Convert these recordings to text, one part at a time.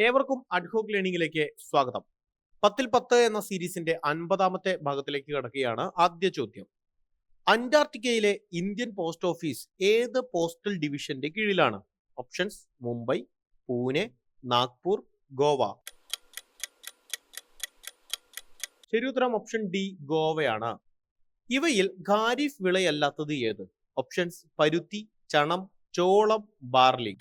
ഏവർക്കും അഡ്ഹോക് ലേണിംഗിലേക്ക് സ്വാഗതം. പത്തിൽ പത്ത് എന്ന സീരീസിന്റെ അൻപതാമത്തെ ഭാഗത്തിലേക്ക് കടക്കുകയാണ് ആദ്യ ചോദ്യം. അന്റാർട്ടിക്കയിലെ ഇന്ത്യൻ പോസ്റ്റ് ഓഫീസ് ഏത് പോസ്റ്റൽ ഡിവിഷന്റെ കീഴിലാണ്? ഓപ്ഷൻസ് മുംബൈ പൂനെ നാഗ്പൂർ ഗോവ. ശരിയുത്തരം ഓപ്ഷൻ ഡി ഗോവയാണ്. ഇവയിൽ ഖാരിഫ് വിളയല്ലാത്തത് ഏത്? ഓപ്ഷൻസ് പരുത്തി ചണം ചോളം ബാർലി.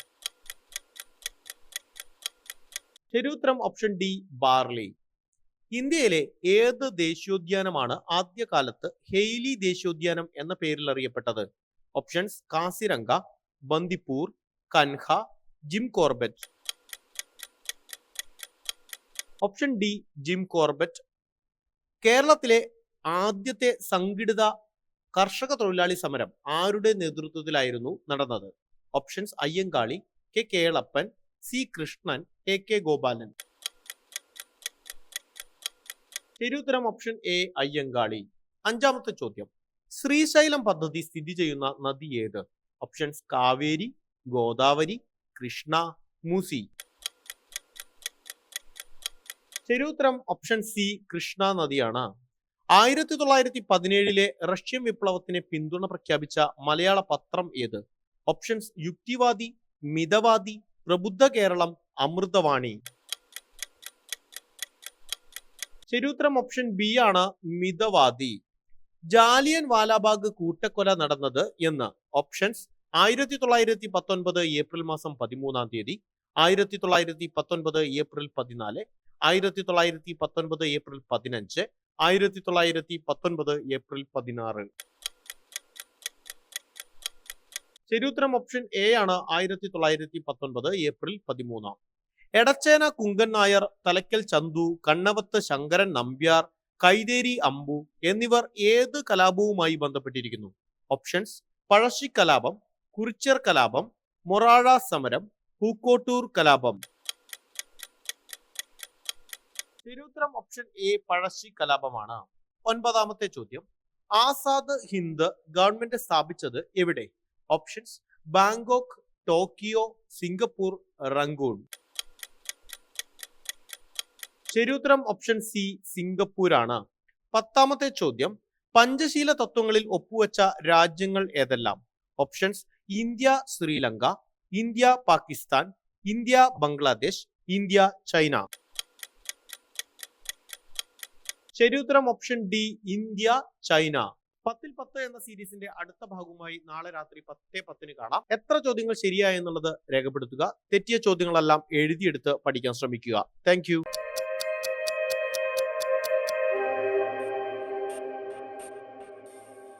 ശരിയുത്തരം ഓപ്ഷൻ ഡി ബാർലി. ഇന്ത്യയിലെ ഏത് ദേശീയോദ്യാനമാണ് ആദ്യകാലത്ത് ഹെയ്ലി ദേശീയോദ്യാനം എന്ന പേരിൽ അറിയപ്പെട്ടത്? Options Kaziranga Bandipur Kanha Jim Corbett. Option D Jim Corbett. കേരളത്തിലെ ആദ്യത്തെ സംഘടിത കർഷക തൊഴിലാളി സമരം ആരുടെ നേതൃത്വത്തിലായിരുന്നു നടന്നത്? Options Ayyankali K. Kelappan C Krishnan A K Gopalan. ശരിയുത്തരം ഓപ്ഷൻ എ അയ്യങ്കാളി. അഞ്ചാമത്തെ ചോദ്യം. ശ്രീശൈലം പദ്ധതി സ്ഥിതി ചെയ്യുന്ന നദി ഏത്? ഓപ്ഷൻസ് കാവേരി ഗോദാവരി കൃഷ്ണ മൂസി. ശരിയുത്തരം ഓപ്ഷൻ സി കൃഷ്ണ നദിയാണ്. ആയിരത്തി തൊള്ളായിരത്തി പതിനേഴിലെ റഷ്യൻ വിപ്ലവത്തിന് പിന്തുണ പ്രഖ്യാപിച്ച മലയാള പത്രം ഏത്? ഓപ്ഷൻസ് യുക്തിവാദി മിതവാദി പ്രബുദ്ധ കേരളം അമൃതവാണി. ചരിത്രം ഓപ്ഷൻ ബി ആണ് മിതവാദി. ജാലിയൻ വാലാബാഗ് കൂട്ടക്കൊല നടന്നത് എന്ന്. ഓപ്ഷൻസ് ആയിരത്തി തൊള്ളായിരത്തി പത്തൊൻപത് ഏപ്രിൽ മാസം പതിമൂന്നാം തീയതി ആയിരത്തി തൊള്ളായിരത്തി പത്തൊൻപത് ഏപ്രിൽ പതിനാല് ആയിരത്തി തൊള്ളായിരത്തി പത്തൊൻപത് ഏപ്രിൽ പതിനഞ്ച് ആയിരത്തി തൊള്ളായിരത്തി പത്തൊൻപത് ഏപ്രിൽ പതിനാറ്. ശരിയുത്തരം ഓപ്ഷൻ എ ആണ് ആയിരത്തി തൊള്ളായിരത്തി പത്തൊൻപത് ഏപ്രിൽ പതിമൂന്നാം. എടച്ചേന കുങ്കൻ നായർ തലക്കൽ ചന്തു കണ്ണവത്ത് ശങ്കരൻ നമ്പ്യാർ കൈതേരി അമ്പു എന്നിവർ ഏത് കലാപവുമായി ബന്ധപ്പെട്ടിരിക്കുന്നു? ഓപ്ഷൻസ് പഴശ്ശി കലാപം കുറിച്ചർ കലാപം മൊറാഴ സമരം പൂക്കോട്ടൂർ കലാപം. തിരുത്തരം ഓപ്ഷൻ എ പഴശ്ശി കലാപമാണ്. ഒൻപതാമത്തെ ചോദ്യം. ആസാദ് ഹിന്ദ് ഗവൺമെന്റ് സ്ഥാപിച്ചത് എവിടെ? Options Bangkok Tokyo Singapore Rangoon ശരിയുത്തരം ഓപ്ഷൻ സി സിംഗപ്പൂരാണ്. പത്താമത്തെ ചോദ്യം. പഞ്ചശീല തത്വങ്ങളിൽ ഒപ്പുവെച്ച രാജ്യങ്ങൾ ഏതെല്ലാം? Options India Sri Lanka India Pakistan India Bangladesh India China. ശരിയുത്തരം ഓപ്ഷൻ ഡി ഇന്ത്യ ചൈന. പത്തിൽ പത്ത് എന്ന സീരീസിന്റെ അടുത്ത ഭാഗവുമായി നാളെ രാത്രി പത്തേ പത്തിന് കാണാം. എത്ര ചോദ്യങ്ങൾ ശരിയായെന്നുള്ളത് രേഖപ്പെടുത്തുക. തെറ്റിയ ചോദ്യങ്ങളെല്ലാം എഴുതിയെടുത്ത് പഠിക്കാൻ ശ്രമിക്കുക. താങ്ക്